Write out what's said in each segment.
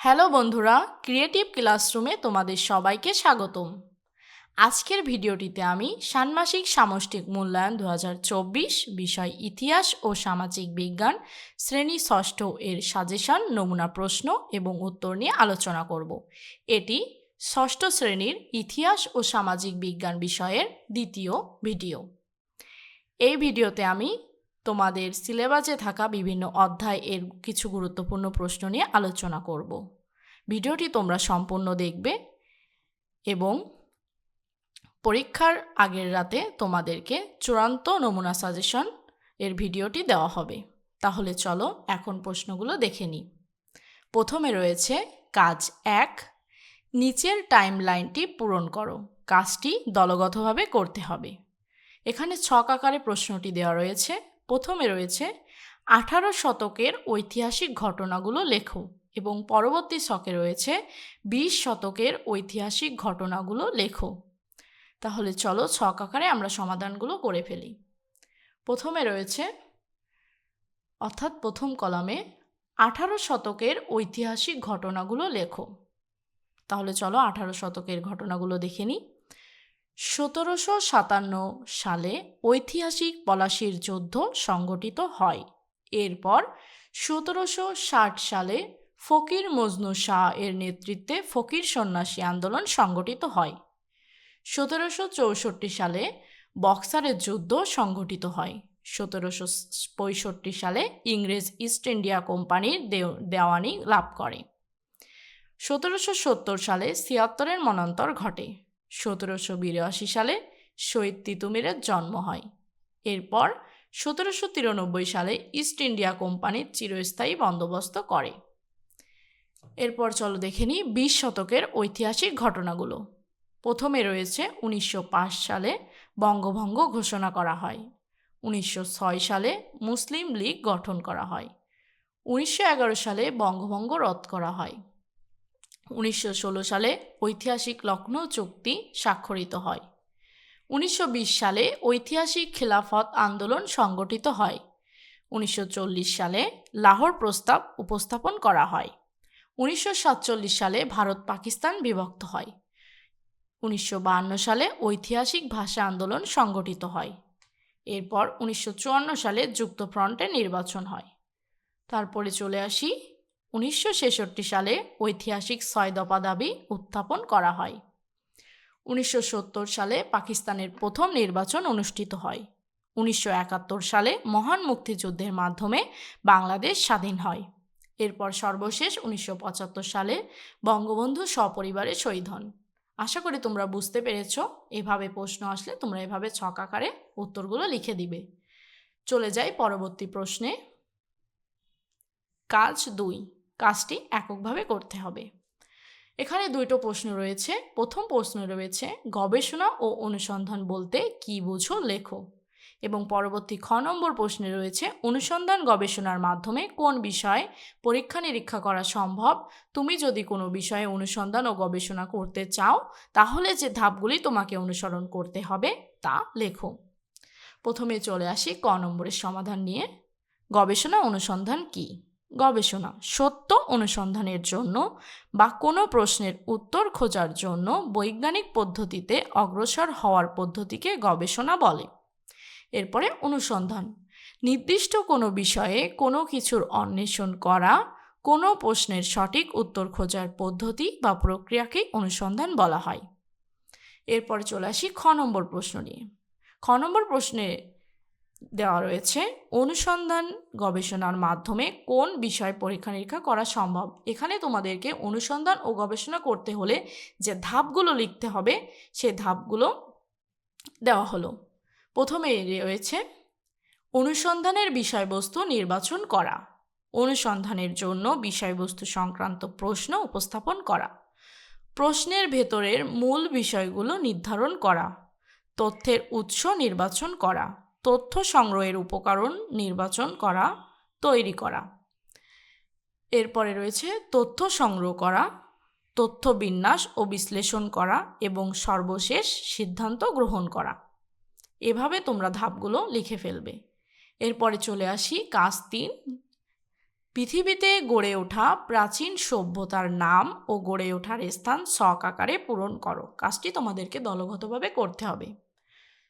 Hello বন্ধুরা creative ক্লাসরুমে তোমাদের সবাইকে স্বাগতম। আজকের ভিডিওটিতে আমি ষান্মাসিক সামষ্টিক মূল্যায়ন দু হাজার চব্বিশ, বিষয় ইতিহাস ও সামাজিক বিজ্ঞান শ্রেণি ষষ্ঠ এর সাজেশন নমুনা প্রশ্ন এবং উত্তর নিয়ে আলোচনা করব। এটি ষষ্ঠ শ্রেণির ইতিহাস ও সামাজিক বিজ্ঞান বিষয়ের দ্বিতীয় ভিডিও। এই ভিডিওতে আমি তোমাদের সিলেবাসে থাকা বিভিন্ন অধ্যায় এর কিছু গুরুত্বপূর্ণ প্রশ্ন নিয়ে আলোচনা করব। ভিডিওটি তোমরা সম্পূর্ণ দেখবে এবং পরীক্ষার আগের রাতে তোমাদেরকে চূড়ান্ত নমুনা সাজেশন এর ভিডিওটি দেওয়া হবে। তাহলে চলো এখন প্রশ্নগুলো দেখে নিই। প্রথমে রয়েছে, কাজ এক, নিচের টাইম লাইনটি পূরণ করো। কাজটি দলগতভাবে করতে হবে। এখানে ছক আকারে প্রশ্নটি দেওয়া রয়েছে। প্রথমে রয়েছে আঠারো শতকের ঐতিহাসিক ঘটনাগুলো লেখো এবং পরবর্তী ছকে রয়েছে বিশ শতকের ঐতিহাসিক ঘটনাগুলো লেখো। তাহলে চলো ছক আকারে আমরা সমাধানগুলো করে ফেলি। প্রথমে রয়েছে, অর্থাৎ প্রথম কলামে আঠারো শতকের ঐতিহাসিক ঘটনাগুলো লেখো। তাহলে চলো আঠারো শতকের ঘটনাগুলো দেখে নিই। সতেরোশো সাতান্ন সালে ঐতিহাসিক পলাশির যুদ্ধ সংগঠিত হয়। এরপর সতেরোশো ষাট সালে ফকির মজনু শাহ এর নেতৃত্বে ফকির সন্ন্যাসী আন্দোলন সংগঠিত হয়। সতেরোশো চৌষট্টি সালে বক্সারের যুদ্ধ সংগঠিত হয়। সতেরোশো পঁয়ষট্টি সালে ইংরেজ ইস্ট ইন্ডিয়া কোম্পানির দেওয়ানি লাভ করে। সতেরোশো সত্তর সালে ছিয়াত্তরের মনান্তর ঘটে। সতেরোশো বিরাশি সালে শহীদ তিতুমিরের জন্ম হয়। এরপর সতেরোশো তিরানব্বই সালে ইস্ট ইন্ডিয়া কোম্পানির চিরস্থায়ী বন্দোবস্ত করে। এরপর চলো দেখে নিই বিশ শতকের ঐতিহাসিক ঘটনাগুলো। প্রথমে রয়েছে উনিশশো পাঁচ সালে বঙ্গভঙ্গ ঘোষণা করা হয়। উনিশশো ছয় সালে মুসলিম লীগ গঠন করা হয়। উনিশশো এগারো সালে বঙ্গভঙ্গ রদ করা হয়। উনিশশো ষোলো সালে ঐতিহাসিক লখনৌ চুক্তি স্বাক্ষরিত হয়। উনিশশো বিশ সালে ঐতিহাসিক খেলাফত আন্দোলন সংগঠিত হয়। উনিশশো চল্লিশ সালে লাহোর প্রস্তাব উপস্থাপন করা হয়। উনিশশো সাতচল্লিশ সালে ভারত পাকিস্তান বিভক্ত হয়। উনিশশো বায়ান্ন সালে ঐতিহাসিক ভাষা আন্দোলন সংগঠিত হয়। এরপর উনিশশো চুয়ান্ন সালে যুক্তফ্রন্টে নির্বাচন হয়। তারপরে চলে আসি উনিশশো ছেষট্টি সালে ঐতিহাসিক ছয় দফা দাবি উত্থাপন করা হয়। উনিশশো সত্তর সালে পাকিস্তানের প্রথম নির্বাচন অনুষ্ঠিত হয়। উনিশশো একাত্তর সালে মহান মুক্তিযুদ্ধের মাধ্যমে বাংলাদেশ স্বাধীন হয়। এরপর সর্বশেষ উনিশশো পঁচাত্তর সালে বঙ্গবন্ধু সপরিবারে শহীদ হন। আশা করি তোমরা বুঝতে পেরেছ, এভাবে প্রশ্ন আসলে তোমরা এভাবে ছক আকারে উত্তরগুলো লিখে দিবে। চলে যাই পরবর্তী প্রশ্নে। কাজ দুই। কাজটি এককভাবে করতে হবে। এখানে দুইটো প্রশ্ন রয়েছে। প্রথম প্রশ্ন রয়েছে, গবেষণা ও অনুসন্ধান বলতে কি বুঝো লেখো? এবং পরবর্তী খ নম্বর প্রশ্নে রয়েছে, অনুসন্ধান গবেষণার মাধ্যমে কোন বিষয়ে পরীক্ষা নিরীক্ষা করা সম্ভব? তুমি যদি কোনো বিষয়ে অনুসন্ধান ও গবেষণা করতে চাও, তাহলে যে ধাপগুলি তোমাকে অনুসরণ করতে হবে তা লেখো। প্রথমে চলে আসি ক নম্বরের সমাধান নিয়ে। গবেষণা অনুসন্ধান কী? গবেষণা, সত্য অনুসন্ধানের জন্য বা কোনো প্রশ্নের উত্তর খোঁজার জন্য বৈজ্ঞানিক পদ্ধতিতে অগ্রসর হওয়ার পদ্ধতিকে গবেষণা বলে। এরপরে অনুসন্ধান, নির্দিষ্ট কোনো বিষয়ে কোনো কিছুর অন্বেষণ করা, কোনো প্রশ্নের সঠিক উত্তর খোঁজার পদ্ধতি বা প্রক্রিয়াকেই অনুসন্ধান বলা হয়। এরপরে চলে আসি খ নম্বর প্রশ্ন নিয়ে। খ নম্বর প্রশ্নে দেওয়া রয়েছে। অনুসন্ধান গবেষণার মাধ্যমে কোন বিষয় পরীক্ষা নিরীক্ষা করা সম্ভব? এখানে তোমাদেরকে অনুসন্ধান ও গবেষণা করতে হলে যে ধাপগুলো লিখতে হবে, সে ধাপগুলো দেওয়া হলো। প্রথমে রয়েছে অনুসন্ধানের বিষয়বস্তু নির্বাচন করা। অনুসন্ধানের জন্য বিষয়বস্তু সংক্রান্ত প্রশ্ন উপস্থাপন করা। প্রশ্নের ভেতরের মূল বিষয়গুলো নির্ধারণ করা। তথ্যের উৎস নির্বাচন করা। তথ্য সংগ্রহের উপকরণ নির্বাচন করা, তৈরি করা। এরপরে রয়েছে তথ্য সংগ্রহ করা, তথ্য বিন্যাস ও বিশ্লেষণ করা এবং সর্বশেষ সিদ্ধান্ত গ্রহণ করা। এভাবে তোমরা ধাপগুলো লিখে ফেলবে। এরপরে চলে আসি কাজ তিন। পৃথিবীতে গড়ে ওঠা প্রাচীন সভ্যতার নাম ও গড়ে ওঠার স্থান শখ আকারে পূরণ করো। কাজটি তোমাদেরকে দলগতভাবে করতে হবে।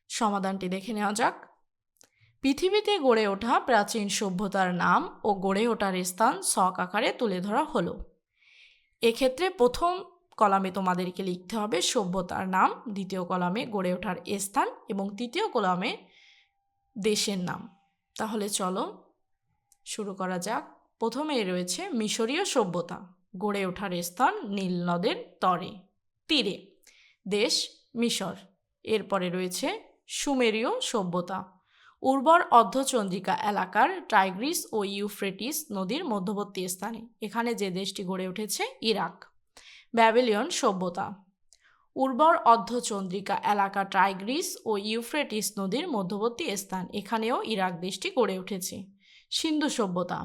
সমাধানটি দেখে নেওয়া যাক। পৃথিবীতে গড়ে ওঠা প্রাচীন সভ্যতার নাম ও গড়ে ওঠার স্থান শখ আকারে তুলে ধরা হলো। এক্ষেত্রে প্রথম কলামে তোমাদেরকে লিখতে হবে সভ্যতার নাম, দ্বিতীয় কলামে গড়ে ওঠার স্থান এবং তৃতীয় কলামে দেশের নাম। তাহলে চলো শুরু করা যাক। প্রথমেই রয়েছে মিশরীয় সভ্যতা, গড়ে ওঠার স্থান নীল নদের তরে, তীরে, দেশ মিশর। এরপরে রয়েছে সুমেরীয় সভ্যতা উর্বর অর্ধচন্দ্রিকা এলাকার টাইগ্রিস ও ইউফ্রেটিস নদীর মধ্যবর্তী স্থানে, এখানে যে দেশটি গড়ে উঠেছে ইরাক। ব্যাবিলিয়ন সভ্যতা। উর্বর অর্ধচন্দ্রিকা এলাকা টাইগ্রিস ও ইউফ্রেটিস নদীর মধ্যবর্তী স্থান, এখানেও ইরাক দেশটি গড়ে উঠেছে। সিন্ধু সভ্যতা।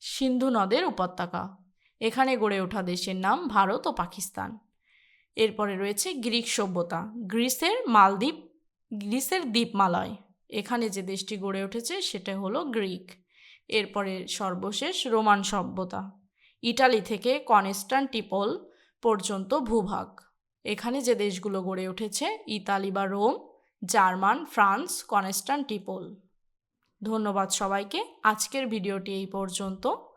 সিন্ধু নদের উপত্যকা। এখানে গড়ে ওঠা দেশের নাম ভারত ও পাকিস্তান। এরপরে রয়েছে গ্রিক সভ্যতা। গ্রিসের মালদ্বীপ, গ্রিসের দ্বীপমালয়। এখানে যে দেশটি গড়ে উঠেছে সেটা হলো গ্রিক। এরপরে সর্বশেষ রোমান সভ্যতা। ইটালি থেকে কনস্টান্টিপল পর্যন্ত ভূভাগ। এখানে যে দেশগুলো গড়ে উঠেছে, ইতালি বা রোম, জার্মান, ফ্রান্স কনস্টান্টিপল ধন্যবাদ সবাইকে। আজকের ভিডিওটি এই পর্যন্ত।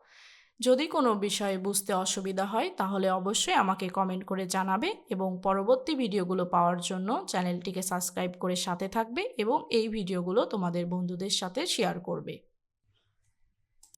যদি কোনো বিষয়ে বুঝতে অসুবিধা হয়, তাহলে অবশ্যই আমাকে কমেন্ট করে জানাবে এবং পরবর্তী ভিডিওগুলো পাওয়ার জন্য চ্যানেলটিকে সাবস্ক্রাইব করে সাথে থাকবে এবং এই ভিডিওগুলো তোমাদের বন্ধুদের সাথে শেয়ার করবে।